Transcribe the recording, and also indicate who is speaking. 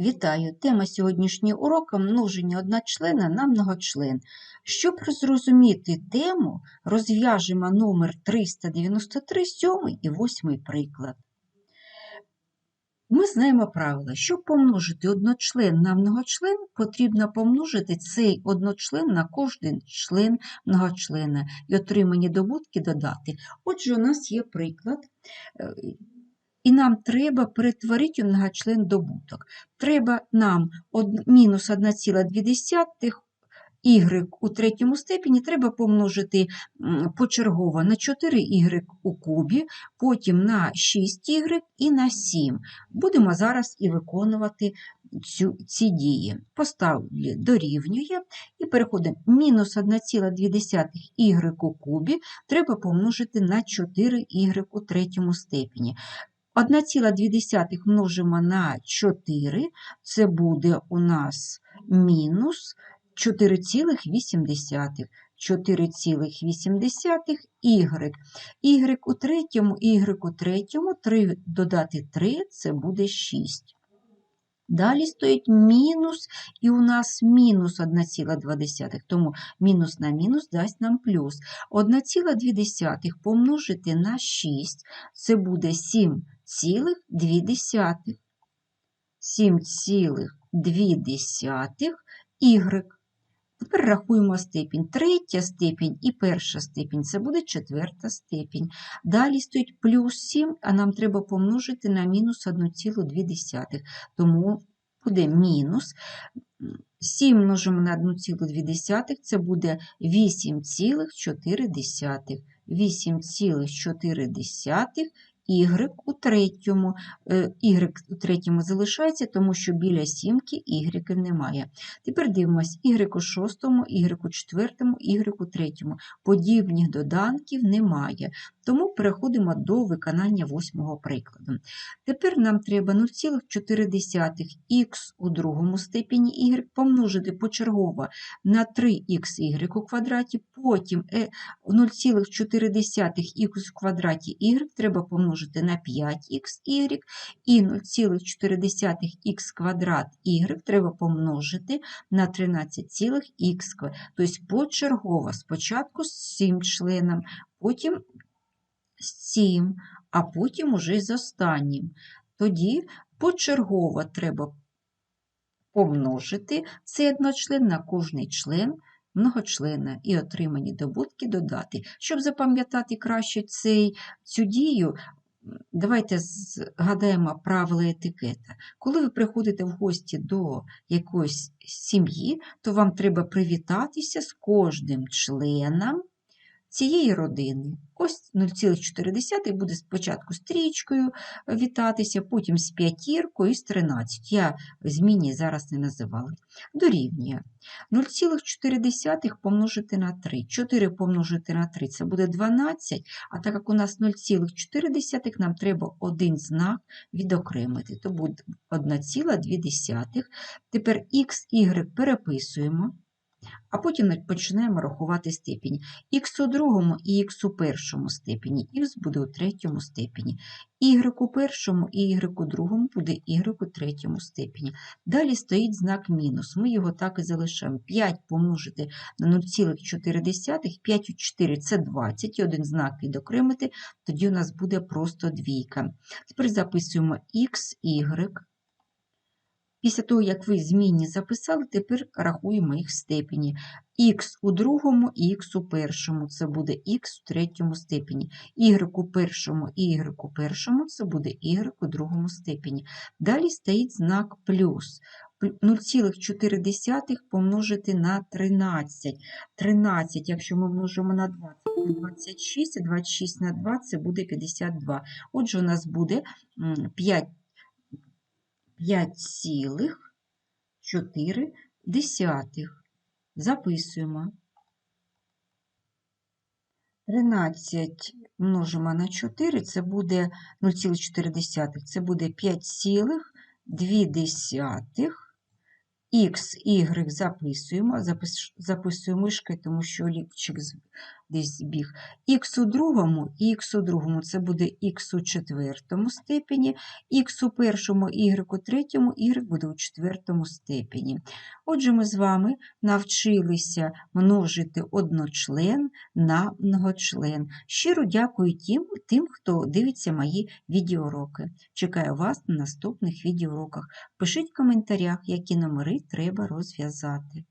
Speaker 1: Вітаю! Тема сьогоднішнього уроку множення одночлена на многочлен. Щоб зрозуміти тему, розв'яжемо номер 393, 7 і 8 приклад. Ми знаємо правило, щоб помножити одночлен на многочлен, потрібно помножити цей одночлен на кожен член многочлена і отримані добутки додати. Отже, у нас є приклад. І нам треба перетворити у многочлен добуток. Треба нам мінус 1,2 y у третьому степені треба помножити почергово на 4y у кубі, потім на 6y і на 7. Будемо зараз і виконувати цю, ці дії. Поставлю дорівнює і переходимо мінус 1,2 y у кубі треба помножити на 4y у третьому степені. 1,2 множимо на 4, це буде у нас мінус 4,8. 4,8 y. y у третьому, y у третьому, 3 додати 3 – це буде 6. Далі стоїть мінус, і у нас мінус 1,2, тому мінус на мінус дасть нам плюс. 1,2 помножити на 6, це буде 7,2. 7,2 y. Тепер рахуємо степінь. Третя степінь і перша степінь це буде четверта степінь. Далі стоїть плюс 7, а нам треба помножити на мінус 1,2. Тому буде мінус 7 множимо на 1,2, це буде 8,4. 8,4 y у третьому. Е, Y у третьому залишається, тому що біля сімки y немає. Тепер дивимось y у шостому, y у четвертому, y у третьому. Подібних доданків немає. Тому переходимо до виконання восьмого прикладу. Тепер нам треба 0,4х у другому степені y помножити почергово на 3xy у квадраті, потім е, 0,4х у квадраті y треба помножити на 5xy і 0,4х квадрат y треба помножити на 13,х. Тобто почергово спочатку з цим членом, потім з цим, а потім уже з останнім. Тоді почергово треба помножити цей одночлен на кожний член многочлена і отримані добутки додати. Щоб запам'ятати краще цей, цю дію, давайте згадаємо правила етикета. Коли ви приходите в гості до якоїсь сім'ї, то вам треба привітатися з кожним членом цієї родини. Ось 0,4 буде спочатку з трічкою вітатися, потім з п'ятіркою і з 13. Я зміні зараз не називала. Дорівнює. 0,4 помножити на 3. 4 помножити на 3 це буде 12, а так як у нас 0,4, нам треба один знак відокремити. То буде 1,2. Тепер х, y переписуємо. А потім починаємо рахувати степінь. Х у другому і х у першому степені, х буде у третьому степені. Y у першому і у другому буде y у третьому степені. Далі стоїть знак мінус. Ми його так і залишаємо. 5 помножити на 0,4, 5 у 4 це 20, і один знак відокремити, тоді у нас буде просто двійка. Тепер записуємо х, y. Після того, як ви змінні записали, тепер рахуємо їх в степені. Х у другому х у першому це буде х у третьому степені. Y у першому і y у першому це буде y у другому степені. Далі стоїть знак плюс. 0,4 помножити на 13. 13, якщо ми множимо на 20, це 26, а 26 на 2 це буде 52. Отже, у нас буде 5 5,4. Записуємо. 13 множимо на 4, це буде 0,4, це буде 5,2. Х, Y записуємо, записуємо мишкою, тому що олівчик десь збіг. Х у другому, х у другому це буде х у четвертому степені, х у першому, y у третьому, y буде у четвертому степені. Отже, ми з вами навчилися множити одночлен на многочлен. Щиро дякую тим, тим, хто дивиться мої відеоуроки. Чекаю вас на наступних відеоуроках. Пишіть в коментарях, які номери треба розв'язати.